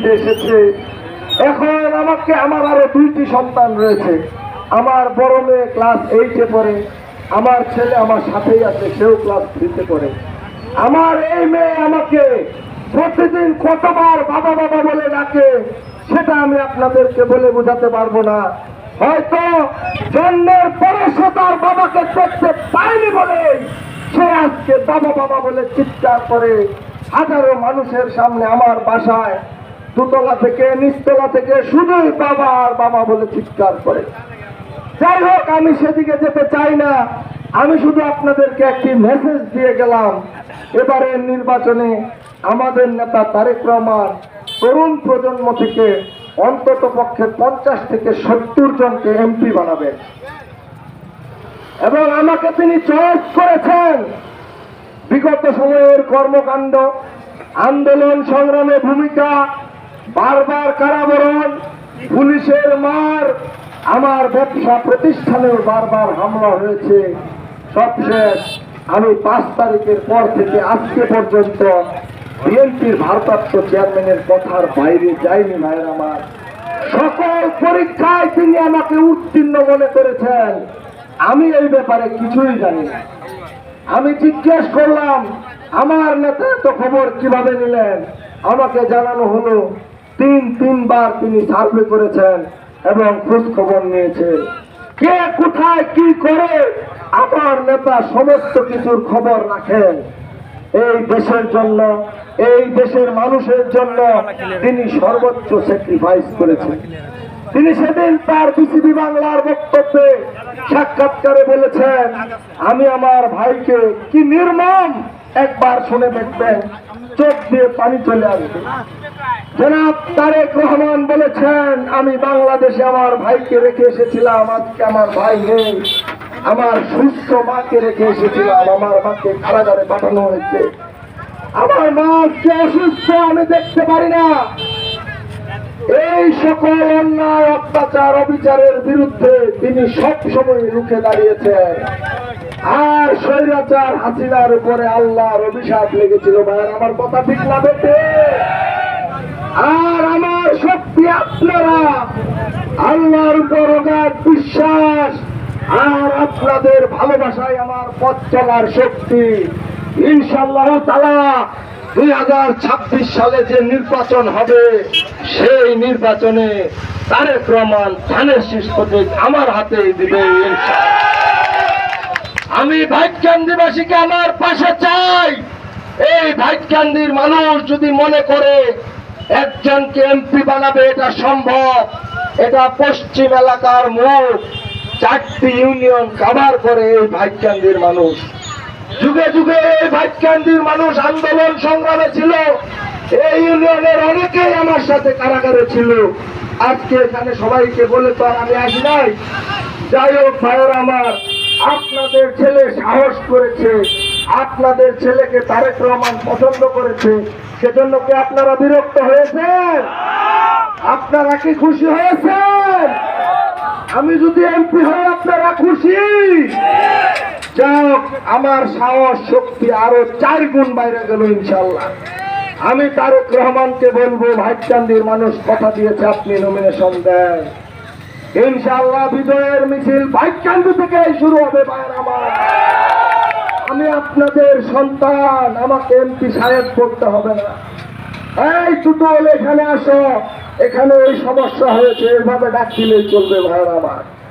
দিতে এসেছে। এখন আমাকে, আমার আরও দুইটি সন্তান রয়েছে। আমার বড় মেয়ে ক্লাস এইটে পড়ে, আমার ছেলে আমার সাথেই আছে, সেও ক্লাস থ্রিতে পড়ে। আমার এই মেয়ে আমাকে প্রতিদিন কতবার বাবা বাবা বলে ডাকে, সেটা আমি আপনাদেরকে বলে বোঝাতে পারব না। হয়তো জন্মের পরে সে তার বাবাকে দেখতে পায়নি বলে, সে আজকে বাবা বাবা বলে চিৎকার করে। হাজারো মানুষের সামনে আমার বাসায় দুতলা থেকে, নিচতলা থেকে শুধুই বাবা আর বাবা বলে চিৎকার করে। যাই হোক, আমি সেদিকে যেতে চাই না। আমি শুধু আপনাদেরকে একটি মেসেজ দিয়ে গেলাম। এবারের নির্বাচনে আমাদের নেতা তারেক রহমান তরুণ প্রজন্ম থেকে অন্তত পক্ষে পঞ্চাশ থেকে সত্তর জনকে এমপি বানাবেন। এবং আমাকে তিনি চয়েস করেছেন। বিগত সময়ের কর্মকাণ্ড, আন্দোলন সংগ্রামে ভূমিকা বারবার কারাবরণ, পুলিশের মার, আমার ব্যবসা প্রতিষ্ঠানেও বারবার হামলা হয়েছে। সবশেষ আমি পাঁচ তারিখের পর থেকে আজকে পর্যন্ত বিএনপির ভারপ্রাপ্ত চেয়ারম্যানের কথার বাইরে যায়নি ভাইয়ের আমার। সকল পরীক্ষায় তিনি আমাকে উত্তীর্ণ মনে করেছেন। আমি এই ব্যাপারে কিছুই জানি না। আমি জিজ্ঞেস করলাম, আমার নেতা তো খবর কীভাবে নিলেন? আমাকে জানানো হলো তিন, তিনবার তিনি সার্ভে করেছেন এবং খোঁজ খবর নিয়েছেন কে কোথায় কি করে আমার নেতা সমস্ত কিছুর খবর রাখেন এই দেশের জন্য, এই দেশের মানুষের জন্য তিনি সর্বোচ্চ স্যাক্রিফাইস করেছেন। তিনি সেদিন তার বিসিবি বাংলার বক্তব্যে সাক্ষাৎকারে বলেছেন, আমি আমার ভাইকে কি নির্মম একবার শুনে দেখবেন, চোখ দিয়ে পানি চলে আসবে। জনাব তারেক রহমান বলেছেন, আমি বাংলাদেশে আমার ভাইকে রেখে এসেছিলাম, আজকে আমার ভাই নেই। আমার সুস্থ মাকে রেখে এসেছিলাম, আমার মাকে কারাগারে পাঠানো হয়েছে। আমার মা অসুস্থ, আমি দেখতে পারি না। এই সকল অন্যায়, অত্যাচার, অবিচারের বিরুদ্ধে তিনি সব সময় রুখে দাঁড়িয়েছেন। আর স্বৈরাচার হাসিনার উপরে আল্লাহর অভিশাপ লেগেছিল, ভাইয়ের আমার কথা ঠিক বেটে আর আমার শক্তি আপনারা, আল্লাহর উপর অগাধ বিশ্বাস, আর আপনাদের ভালোবাসায় আমার পথ চলার শক্তি। ইনশাল্লাহ তালা দুই হাজার ছাব্বিশ সালে যে নির্বাচন হবে, সেই নির্বাচনে তারেক রহমান ধানের প্রতীক আমার হাতে দিবে ইনশাল্লাহ আমি ভাইকান্দিবাসীকে আমার পাশে চাই। এই ভাইকান্দির মানুষ যদি মনে করে একজনকে এমপি বানাবে, এটা সম্ভব। এটা পশ্চিম এলাকার মুখ চারটি ইউনিয়ন কাভার করে এই ভাইকান্দির মানুষ। যুগে যুগে এই ভাইকান্দির মানুষ আন্দোলন সংগ্রামে ছিল। এই ইউনিয়নের অনেকেই আমার সাথে কারাগারে ছিল। আজকে এখানে সবাইকে বলে তো আর আমি আসি নাই। যাই হোক, ভাইয়ের আমার আপনাদের ছেলে সাহস করেছে, আপনাদের ছেলেকে তারেক রহমান পছন্দ করেছে, সেজন্য কি আপনারা বিরক্ত হয়েছেন? আপনারা কি খুশি হয়েছেন? আমি যদি এমপি হই, আপনারা খুশি? যাক আমার সাহস, শক্তি আরও চার গুণ বাইরে গেল ইনশাল্লাহ। আমি তারেক রহমানকে বলব ভাইচান্দির মানুষ কথা দিয়েছে, আপনি নমিনেশন দেন। ইনশাআল্লাহ বিজয়ের মিছিল ভাইকান্দি থেকে শুরু হবে ভাইয়ের আমার। আমি আপনাদের সন্তান, আমাকে এমপি সাহেব করতে হবে না। এই টুটল, এখানে আসো। এখানে এই সমস্যা হয়েছে এইভাবে ডাক দিলেই চলবে ভাইয়ের আমার।